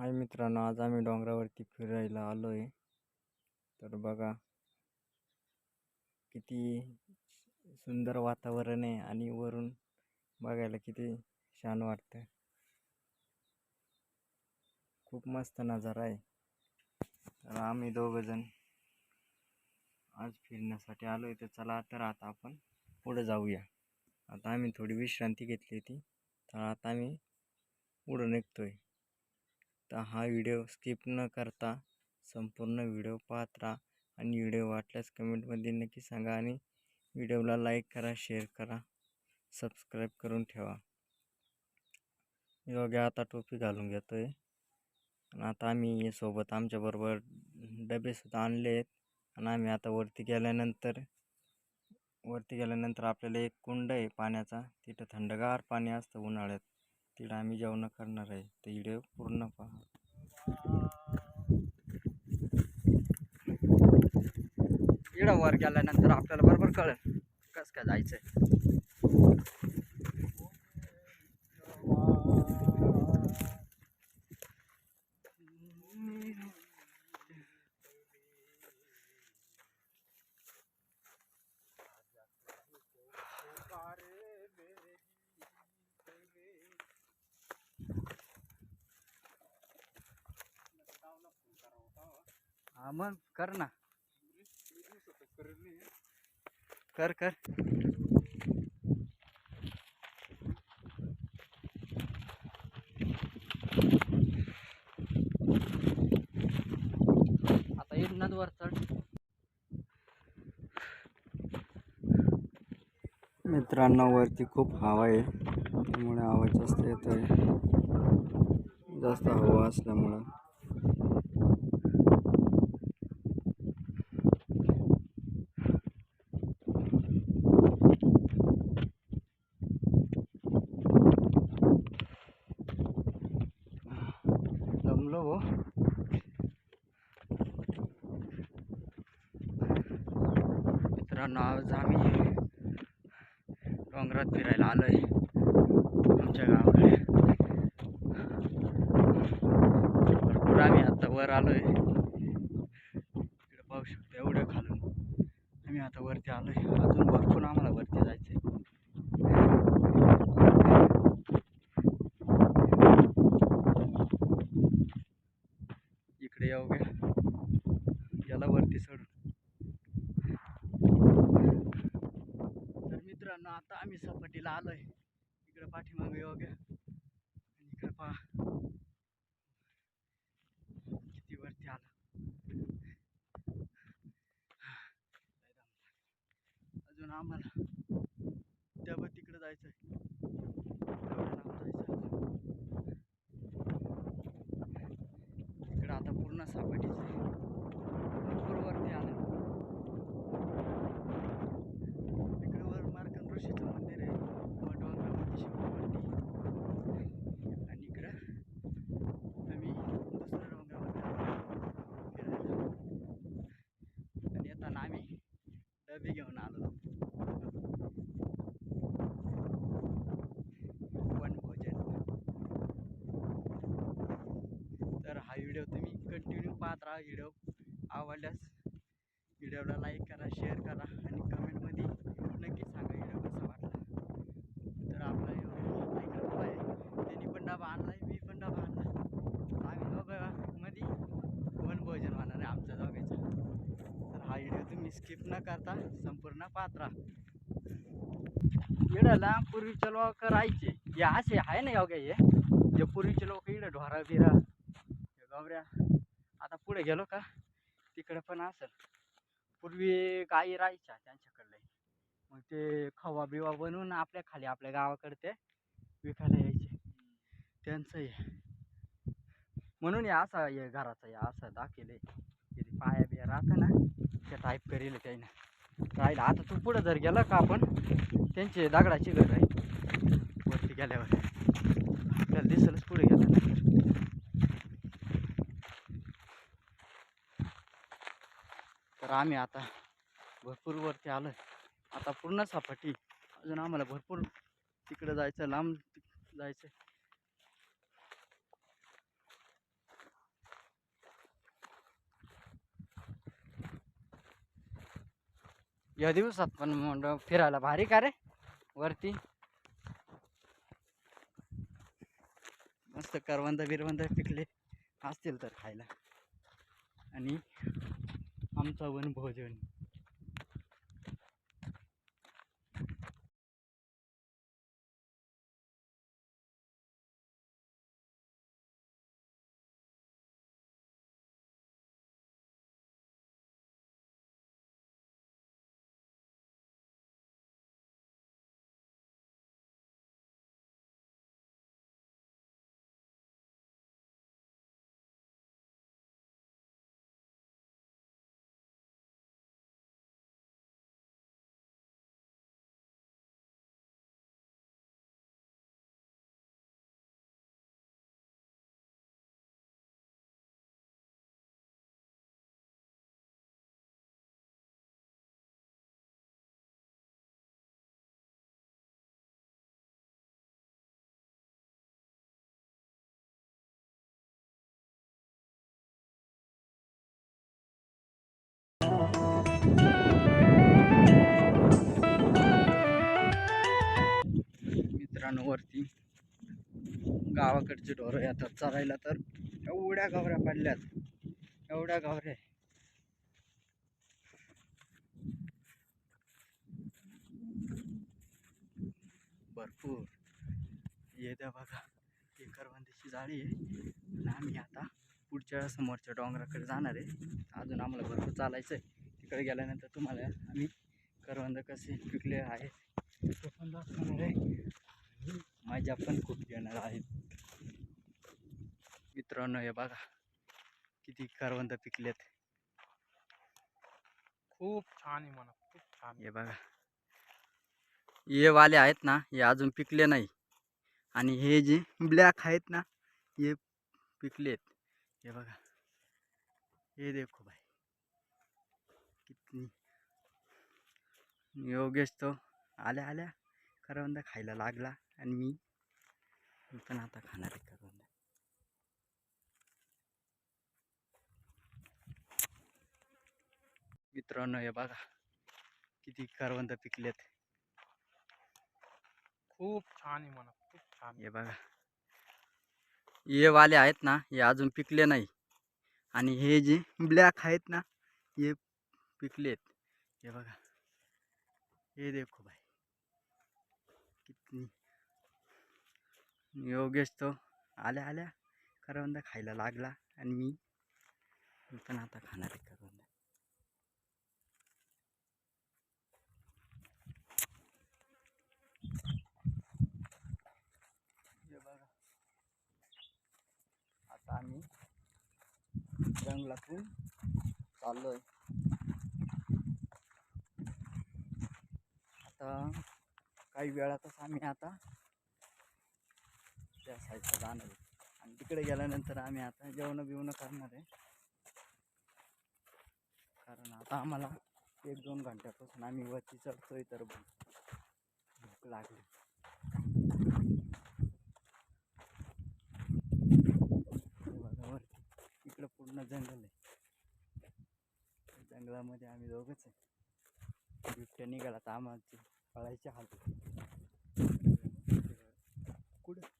हाय मित्रांनो आज आम्ही डोंगरावरती फिरायला आलो आहे तर बघा किती सुंदर वातावरण आहे आणि वरून बघायला किती छान वाटतं खूप मस्त नजारा आहे. तर आम्ही दोघंजण आज फिरण्यासाठी आलो आहे तर चला तर आता आपण पुढं जाऊया. आता आम्ही थोडी विश्रांती घेतली होती. तर आता आम्ही पुढं निघतो आहे तर हा व्हिडिओ स्किप न करता संपूर्ण व्हिडिओ पाहत राहा आणि व्हिडिओ वाटल्यास कमेंटमध्ये नक्की सांगा आणि व्हिडिओला लाईक करा शेअर करा सबस्क्राईब करून ठेवा. योग्य आता टोपी घालून घेतो आहे आणि आता आम्ही सोबत आमच्याबरोबर डबेसुद्धा आणले आहेत. आणि आम्ही आता वरती गेल्यानंतर वरती गेल्यानंतर आपल्याला एक कुंड आहे पाण्याचा. तिथं थंडगार पाणी असतं उन्हाळ्यात. तिकडं आम्ही जेवण करणार आहे. तर व्हिडिओ पूर्ण पहा. इकडं वर गेल्यानंतर आपल्याला बरोबर कळेल कसं काय जायचं हा मग कर ना. कर कर. आता येणार वर चढ. मित्रांनो वरती खूप हवा आहे. त्यामुळे आवाज जास्त येतो आहे जास्त हवा असल्यामुळं जमलो हो मित्रांनो आज आम्ही डोंगरात फिरायला आलोय आमच्या गावाकडे भरपूर आम्ही आता वर आलोय इकडे पाहू शकतो एवढं खालून आम्ही आता वरती आलोय अजून भरपूर आम्हाला वरती जायचंय इकडे येऊ घ्या याला वरती सोडून तर मित्रांनो आता आम्ही सपाटीला आलोय इकडे पाठीमागे येऊ घ्या आणि इकडे पहा किती वरती आला लय दम लागला. अजून आम्हाला. त्यामुळे तिकडे जायचं आहे इकडं आता पूर्ण सापाटी आहे भरपूर वरती आलं इकडे वर मार्कन ऋषीचं मंदिर आहे व डोंगरावरती शिववरती आणि इकडं आम्ही दुसऱ्या डोंगरावरती आलो फिरायला आणि येताना आम्ही डबे घेऊन आलो वनभोजन तर हा व्हिडिओ तुम्ही कंटिन्यू पाहत राहा व्हिडिओ. आवडल्यास व्हिडिओला लाईक करा शेअर करा आणि कमेंटमध्ये नक्की सांगा व्हिडिओ कसा वाटला. तर आपला एवढा आहे. त्यांनी पण डबा आणला मी पण डबा आणला. आम्ही दोघं मध्ये वनभोजन होणार आहे आमच्या दोघांचं. तर हा व्हिडिओ तुम्ही स्किप न करता संपूर्ण पाहत राहा. इडला पूर्वीचे लोक राहायचे. हे असे आहे ना योग्य हे? जे पूर्वीचे लोक इडं ढोरा बिरा हे गावऱ्या पुढे गेलो का तिकडे पण असेल. पूर्वी गायी राहायच्या त्यांच्याकडले. मग ते खवा बिवा बनवून आपल्या खाली आपल्या गावाकडे ते विकायला यायचे. त्यांचं हे म्हणून हे असा हे घराचं हे असं दाखिले ते पाया बिया राहतं ना ते टाईप करेल त्यानं. राहिलं. आता तू पुढं जर गेला का आपण त्यांचे दगडाची घर राहील वरती गेल्यावर. आपल्याला दिसेलच पुढे गेल्यानंतर तर आम्ही आता भरपूर वरती आलो आता पूर्ण सापाटी. अजून आम्हाला भरपूर तिकडं जायचं लांब जायचं. या दिवसात पण म्हणलं फिरायला भारी का रे? वरती. मस्त करवंद बिरवंद पिकले असतील तर खायला. आणि આમ થવાનું ભોજન मित्रांनो वरती गावाकडचे ढोरं येतात चरायला तर. एवढ्या गावऱ्या पडल्यात. एवढ्या गावऱ्या. भरपूर. ये द्या बघा. ही करवंदीची जाळी आहे. आणि आम्ही आता पुढच्या समोरच्या डोंगराकडे जाणार आहे. अजून आम्हाला भरपूर चालायचं आहे तिकडे गेल्यानंतर तुम्हाला आम्ही करवंद कसे पिकले आहेत ते पण दाखवणार आहे. माझ्या पण खूप येणार आहेत. मित्रांनो हे बघा. किती करवंद पिकलेत. खूप छान आहे म्हणा खूप छान हे बघा. हे वाले आहेत ना हे अजून पिकले नाही. आणि हे जे ब्लॅक आहेत ना हे पिकलेत. हे बघा. हे देखो भाई. किती योगेश तो आल्या आल्या. करवंद खायला लागला. आणि मी मी पण आता खाणार आहे करवंद मित्रांनो हे बघा किती करवंद पिकलेत. खूप छान आहे म्हणा खूप छान. हे बघा. हे वाले आहेत ना हे अजून पिकले नाही. आणि हे जे ब्लॅक आहेत ना हे पिकलेत. हे बघा. हे देखो भाई कितनी योगेश तो. आल्या आल्या. करवंदा खायला लागला आणि मी मी पण आता खाणार आहे करवंदा. आता आम्ही जंगलातून चाललोय. आता काही वेळातच आम्ही आता त्या साईडला जाणार आहे. आणि तिकडे गेल्यानंतर आम्ही आता जेवणं बिवणं करणार आहे. कारण आता आम्हाला एक दोन घंट्यापासून आम्ही वरती चढतोय तर भूक भूक लागली. वरती. इकडं पूर्ण जंगल आहे. जंगलामध्ये आम्ही दोघंच आहे. बिबट्या निघाला तर आम्हाला पळायची हाल कुठं?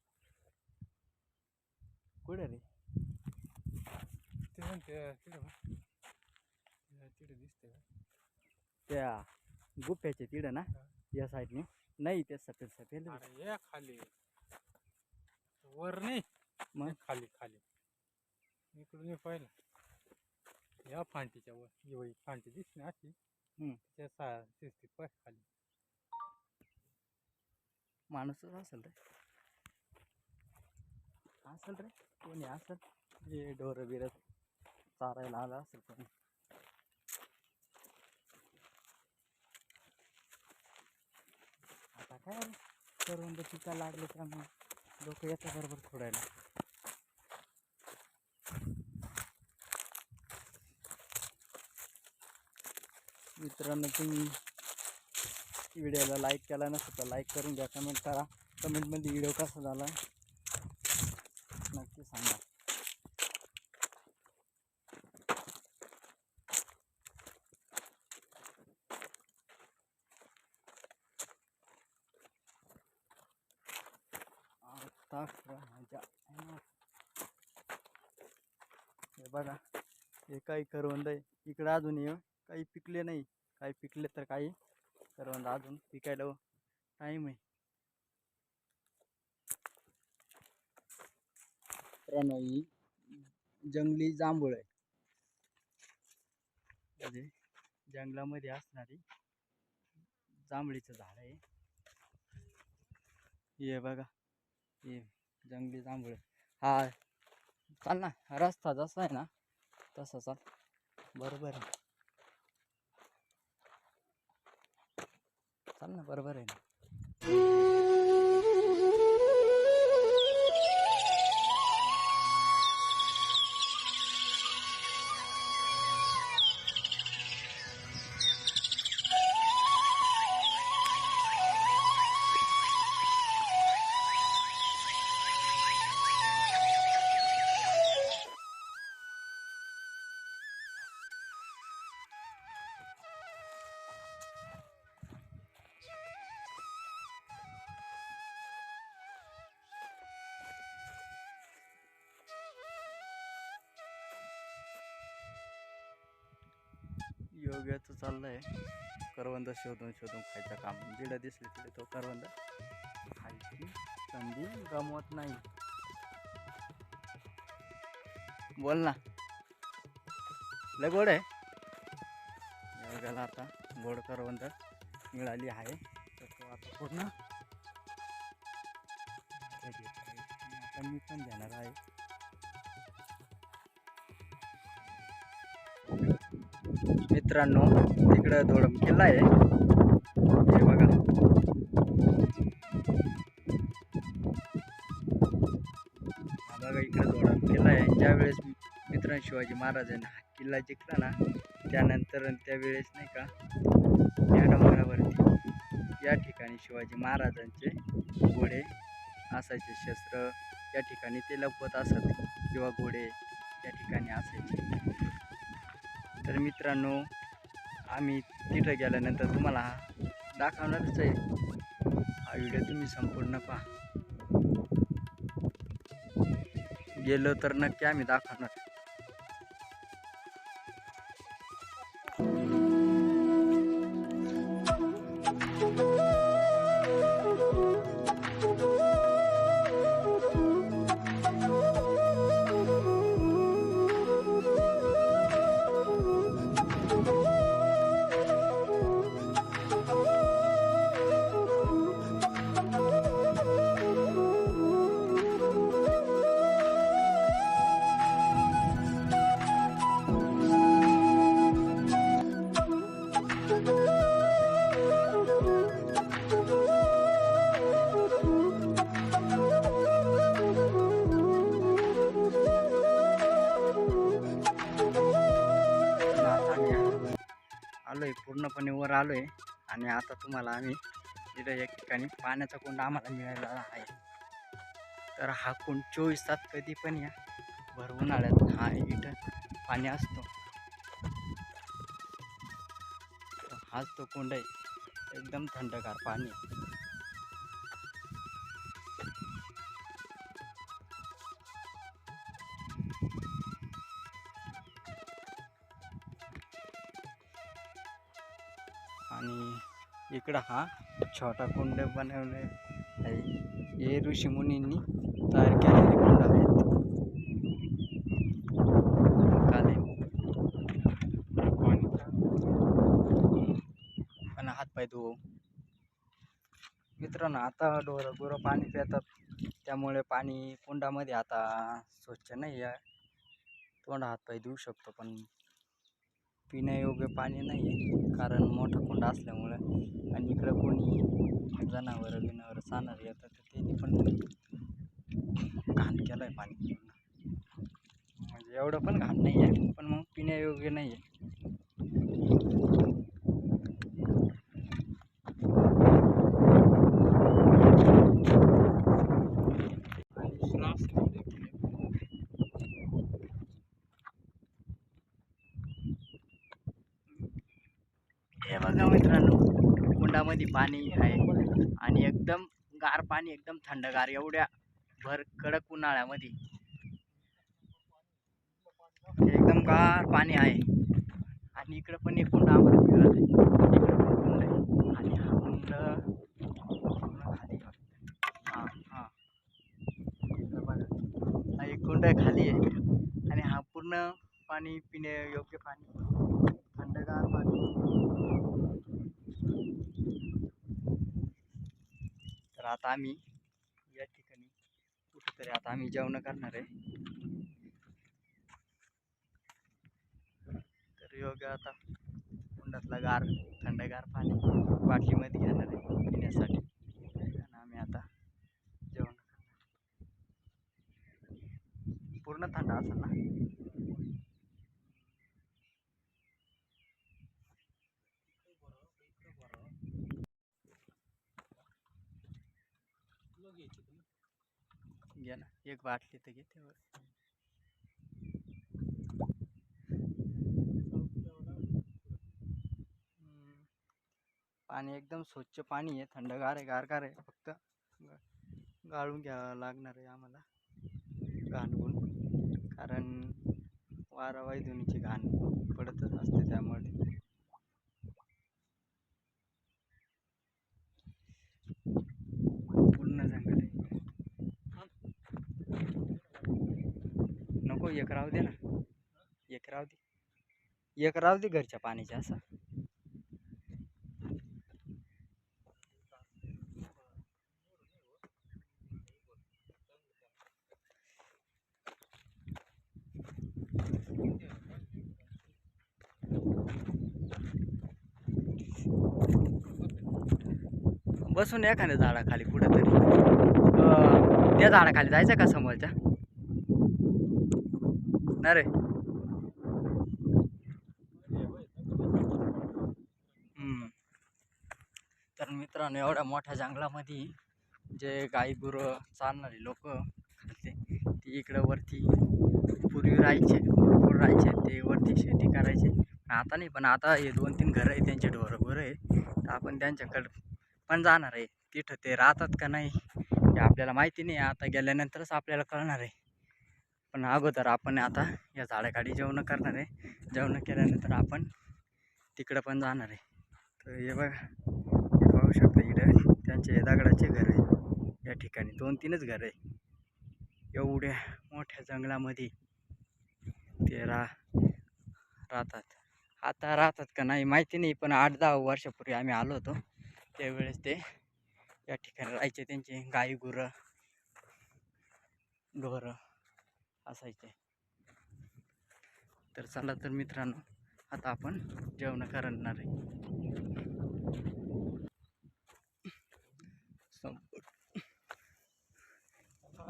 कुठं रे. ते. तिकडे तिकडे दिसते का त्या गुप्याच्या तिडं ना या साईडने नाही त्या सफेद सफेद अरे ये खाली. वर नाही. मग? खाली खाली. इकडून ये पाहिलं. या फांटीच्या वर. ही वही फांटी दिसते ना अशी. त्या सा दिसते पाय खाली. माणूसच असेल रे. असेल रे. कोणी असेल? जे डोरं बिरं चारायला आलं असेल कोणी आता काय रे? करून पिका लागले मग? लोक येतात बरोबर खोडायला मित्रांनो तुम्ही व्हिडिओला लाईक केला नसेल तर लाईक करून घ्या. कमेंट करा. कमेंटमध्ये व्हिडिओ कसा झाला? सांगा आता माझ्या हे काही करवंद पिकले नहीं का पिकले तो काही करवंद अजु पिकाइल टाइम है मित्रांनो ही जंगली जांभूळ आहे. म्हणजे जंगलामध्ये असणारी जांभळीचं झाड आहे. हे बघा हे जंगली जांभूळ. आहे. हा चाल ना हा रस्ता जसा आहे ना तसा चाल. बरोबर आहे. चाल ना बरोबर आहे ना. योग्याचं आहे करवंद शोधून शोधून खायचं काम. जिडं दिसले तिथे तो करवंद. खायची संधी गमवत नाही. बोल ना. लय गोड आहे. योग्याला आता. गोड करवंद मिळाली आहे. तर तो आता पूर्ण. आता मी पण घेणार आहे. मित्रांनो तिकडं धोडम किल्ला आहे. हे बघा. बघा इकडं धोडम किल्ला आहे. ज्यावेळेस मित्रांनो शिवाजी महाराजांनी हा किल्ला जिंकला ना त्यानंतर त्यावेळेस नाही का या डोंगरावरती या ठिकाणी शिवाजी महाराजांचे घोडे असायचे शस्त्र या ठिकाणी ते लपवत असत किंवा घोडे त्या ठिकाणी असायचे. तर मित्रांनो आम्ही तिथं गेल्यानंतर तुम्हाला हा दाखवणारच आहे. हा व्हिडिओ तुम्ही संपूर्ण पहा. गेलो तर नक्की आम्ही दाखवणार. आलो आहे आणि आता तुम्हाला आम्ही इथं एक ठिकाणी पाण्याचा कुंड आम्हाला मिळालेला आहे. तर हा कुंड चोवीस तास कधी पण या. भर उन्हाळ्यात हा इथं पाणी असतो. हाच तो कुंड आहे. एकदम थंडगार पाणी इकडं हा छोटा कुंड बनवले आहे हे ऋषीमुनींनी तयार केलेले कुंड आहेत. काले. पण हातपाय धुवू. मित्रांनो आता डोरं गुरं पाणी पितात. त्यामुळे पाणी कुंडामध्ये आता स्वच्छ नाही आहे तोंड हातपाय देऊ शकतो पण पिण्यायोग्य पाणी नाही आहे. कारण मोठा कुंड असल्यामुळं आणि इकडं कोणी जनावरं बिनावरं चालणारे येतात तर त्यांनी पण घाण केलं आहे पाणी पूर्ण म्हणजे एवढं पण घाण नाही आहे पण मग पिण्यायोग्य नाही आहे हे बघा मित्रांनो कुंडामध्ये पाणी आहे. आणि एकदम गार पाणी एकदम थंडगार एवढ्या भर कडक उन्हाळ्यामध्ये. म्हणजे एकदम गार पाणी आहे. आणि इकडं पण एक कुंड आम्हाला मिळत आहे इकडं पण कुंड आहे. आणि हा कुंड खाली हां हां. बघा. हा एक कुंड खाली आहे. आणि हा पूर्ण पाणी पिणे योग्य पाणी. थंडगार पाणी. तर आता आम्ही या ठिकाणी कुठेतरी आता आम्ही जेवण करणार आहे. तर योग्य आता कुंडातला गार थंडगार पाणी बाटलीमध्ये घेणार आहे पिण्यासाठी. आणि आम्ही आता जेवण करणार. पूर्ण थंड असेल ना घे ना एक बाटली तर घेते पाणी एकदम स्वच्छ पाणी आहे थंडगार आहे गारगार आहे फक्त गाळून घ्यावं लागणार आहे आम्हाला. घाणवून. कारण वारावाई वैधुनीची घाण पडतच असते त्यामुळे पूर्ण जंगल आहे नको एक राहू दे ना. एक राहू दे. एक राहू दे घरच्या पाण्याच्या असा. बसून एखाद्या झाडाखाली कुठेतरी. अं, त्या झाडाखाली जायचं का समोरच्या? ना रे तर मित्रांनो एवढ्या मोठ्या जंगलामध्ये जे गाई गुरं चालणारे लोक ती इकडं वरती पूर्वी राहायचे भरपूर राहायचे ते वरती शेती करायचे. आता नाही पण आता हे दोन तीन घरं आहे त्यांचे ढोरं गुरं आहे तर आपण त्यांच्याकडं पण जाणार आहे. तिथं ते राहतात का नाही हे आपल्याला माहिती नाही. आता गेल्यानंतरच आपल्याला कळणार आहे. पण अगोदर आपण आता या झाडाखाली जेवण करणार आहे. जेवण केल्यानंतर आपण तिकडं पण जाणार आहे. तर हे बघा हे पाहू शकता इकडे. त्यांचे दगडाचे घर आहे. या ठिकाणी दोन तीनच घर आहे. एवढ्या मोठ्या जंगलामध्ये ते रा राहतात. आता राहतात का नाही माहिती नाही पण आठ दहा वर्षापूर्वी आम्ही आलो होतो. त्यावेळेस ते या ठिकाणी राहायचे. त्यांचे गाई गुरं ढोरं. असायचे. तर चला तर मित्रांनो आता आपण जेवण करणार आहे.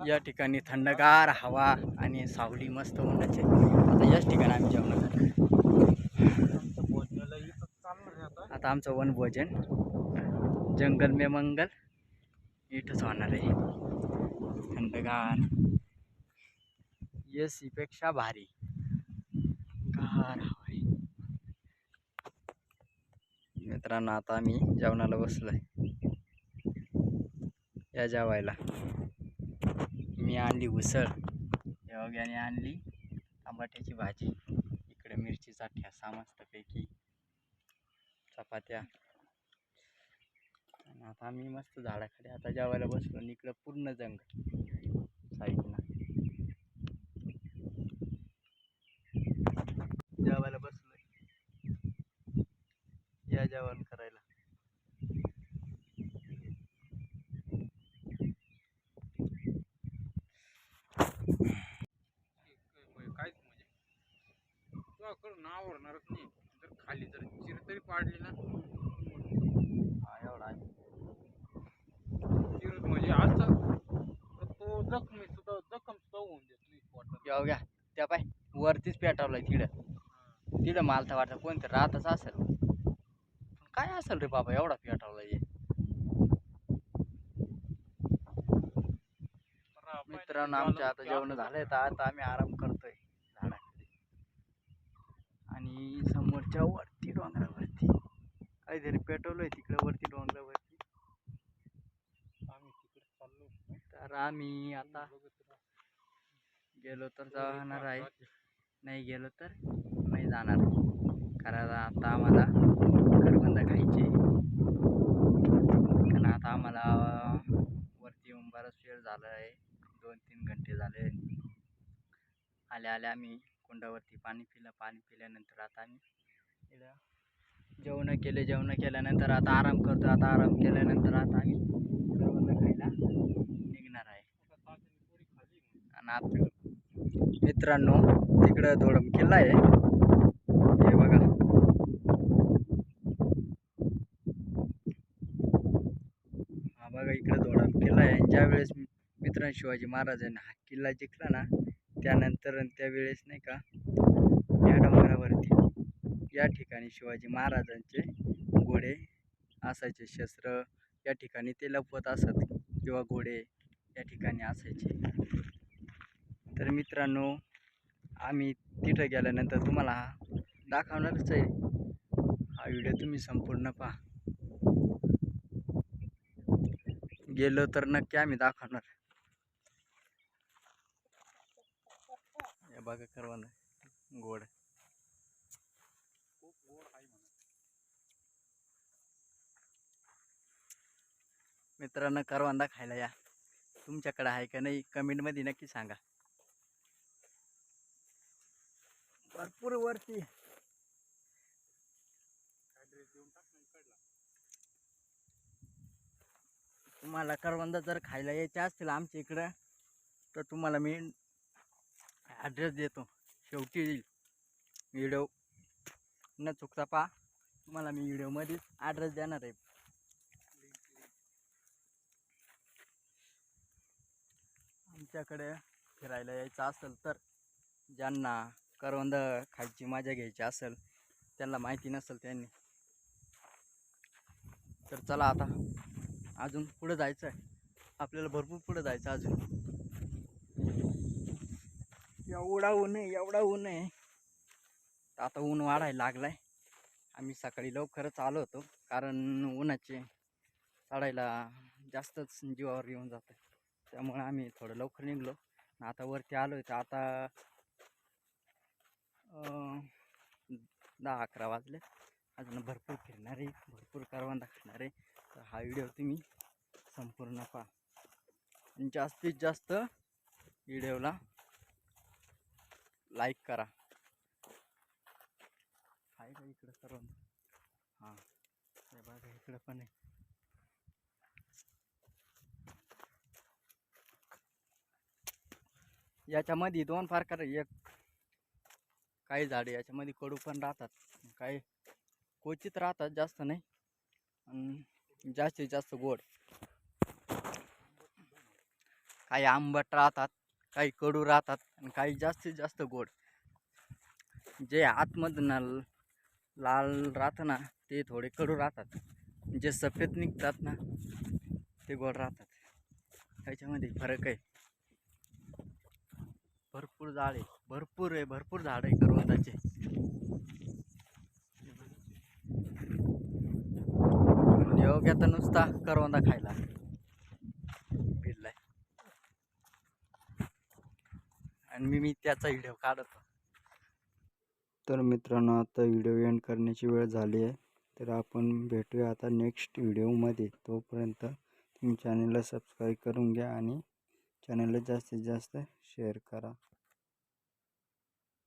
या ठिकाणी थंडगार हवा आणि सावली मस्त होण्याचे आता याच ठिकाणी आम्ही जेवण करणार आता आमचं वनभोजन जंगल मे मंगल इथंच होणार आहे. थंडगार. म्हणजे एसी भारी. मित्रांनो आता आम्ही जेवणाला बसलोय. या जेवायला. मी आणली उसळ. योग्याने आणली टमाट्याची भाजी. इकडे मिरचीचा ठ्यासा मस्तपैकी चपात्या. आता आम्ही मस्त झाडाखाली आता जेवायला बसलो आणि इकडं पूर्ण जंगल. साईडला जेवायला बसलोय. या जेवण करायला. काहीच म्हणजे तुला करू ना आवडणारच नाही जर खाली जर चिर तरी पाडली ना हा एवढा आहे. चिर म्हणजे असं तो जखमी सुद्धा जखम सुद्धा होऊन देत नाही पोटात योग्या त्या पाय. वरतीच पेटवलंय तिकडं. तिथं मला तर वाटतं कोणतं राहतच असेल. पण काय असेल रे बाबा एवढा पेटवला हे? मित्रांनो आमच्या आता जेवण झालंय तर आता आम्ही आराम करतोय झाडाखाली. आणि समोरच्या वरती डोंगरावरती. काहीतरी पेटवलंय तिकडे वरती डोंगरावरती. आम्ही तिकडे चाललो तर आम्ही आता गेलो तर जाणार आहे. नाही गेलो तर? जाणार. कारण आता आम्हाला करबंद खायचे. कारण आता आम्हाला वरती येऊन बराच वेळ झाला आहे दोन तीन घंटे झाले. आल्या आल्या आम्ही कुंडावरती पाणी पिलं. पाणी पिल्यानंतर आता आम्ही जेवणं केले. जेवण केल्यानंतर आता आराम करतो आता आराम केल्यानंतर आता आम्ही करवंद खायला निघणार आहे. आणि आता मित्रांनो तिकडं दोडम किल्ला आहे हे बघा हा बघा इकडं दोडम ज्यावेळेस मित्रांनो शिवाजी महाराजांनी हा किल्ला जिंकला ना त्यानंतर त्यावेळेस नाही का या डोंगरावरती या ठिकाणी शिवाजी महाराजांचे घोडे असायचे शस्त्र या ठिकाणी ते लपवत असत किंवा घोडे या ठिकाणी असायचे. तर मित्रांनो आम्ही तिथं गेल्यानंतर तुम्हाला हा दाखवणारच आहे. हा व्हिडिओ तुम्ही संपूर्ण पहा. गेलो तर नक्की आम्ही दाखवणार. बघा करवंद गोड. मित्रांनो करवंदा खायला या. तुमच्याकडे आहे का नाही कमेंटमध्ये नक्की सांगा. भरपूर वरती. तुम्हाला करवंदा जर खायला यायचे असतील आमच्या इकडं तर तुम्हाला मी ॲड्रेस देतो. शेवटी येईल. व्हिडिओ न चुकता पहा तुम्हाला मी व्हिडिओमध्येच ॲड्रेस देणार आहे. आमच्याकडे फिरायला यायचं असेल तर ज्यांना करवंद खायची मजा घ्यायची असेल त्यांना माहिती नसेल त्यांनी. तर चला आता. अजून पुढं जायचं आहे. आपल्याला भरपूर पुढं जायचं अजून. एवढा ऊन आहे एवढा ऊन आहे. आता ऊन वाढायला लागलाय. आम्ही सकाळी लवकरच आलो होतो कारण उन्हाचे चढायला जास्तच जीवावर येऊन जातं. त्यामुळे आम्ही थोडं लवकर निघलो. आता वरती आलो आहे तर आता दहा अकरा वाजले. अजून भरपूर फिरणार आहे भरपूर करवंदा खाणार आहे. तर हा व्हिडिओ तुम्ही संपूर्ण पहा. आणि जास्तीत जास्त व्हिडिओला लाईक करा. आहे का इकडं सर्व हां. हे बघा इकडं पण आहे. याच्यामध्ये दोन प्रकार एक काही झाडे याच्यामध्ये कडू पण राहतात. काही क्वचित राहतात जास्त नाही. आणि जास्तीत जास्त गोड. काही आंबट राहतात काही कडू राहतात आणि काही जास्तीत जास्त गोड. जे आतमधनं लाल राहतं ना ते थोडे कडू राहतात. जे सफेद निघतात ना ते गोड राहतात. त्याच्यामध्ये फरक आहे. भरपूर झाड आहे भरपूर आहे भरपूर झाड आहे करवंदाचे. योग्य तर नुसता करवंदा खायला. भिडलाय आणि मी मी त्याचा व्हिडिओ काढतो. तर मित्रांनो आता व्हिडिओ एंड करण्याची वेळ झाली आहे. तर आपण भेटूया आता नेक्स्ट व्हिडिओमध्ये तोपर्यंत तुम्ही चॅनलला सबस्क्राईब करून घ्या आणि चॅनलला जास्तीत जास्त शेअर करा.